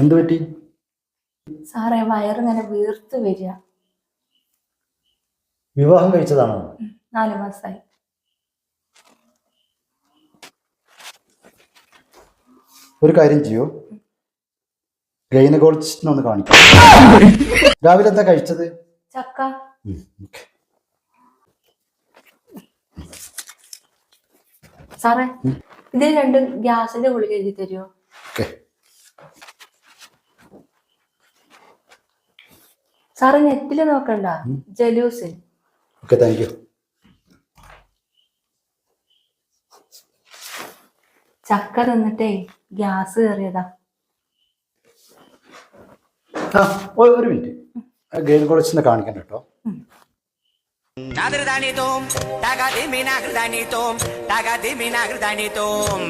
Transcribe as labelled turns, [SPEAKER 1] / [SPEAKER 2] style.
[SPEAKER 1] എന്ത് പറ്റി?
[SPEAKER 2] സാറേ വയറിങ്ങനെ വീർത്ത് വരിക.
[SPEAKER 1] വിവാഹം കഴിച്ചതാണോ?
[SPEAKER 2] നാല് മാസമായി
[SPEAKER 1] ഒരു കാര്യം ചെയ്യൂ. ഗൈനക്കോളജിസ്റ്റിനെ ഒന്ന് കാണിക്കാം. രാവിലെ എന്താ കഴിച്ചത്?
[SPEAKER 2] ചക്ക. സാറേ ഇതിൽ രണ്ട് ഗ്യാസിന്റെ ഗുളിക എഴുതി തരുമോ സാറ് നെറ്റിൽ നോക്കണ്ട. ജലൂസിൽ.
[SPEAKER 1] Okay thank you.
[SPEAKER 2] ചക്ക തിന്നിട്ടേ ഗ്യാസ് കയറിയതാ.
[SPEAKER 1] ഒരു മിനിറ്റ്. കുറച്ച് കാണിക്കണ്ട കേട്ടോ.
[SPEAKER 3] Nagrdanitoom, tagadimi nagrdanitoom, മീനാകൃതാനി nagrdanitoom.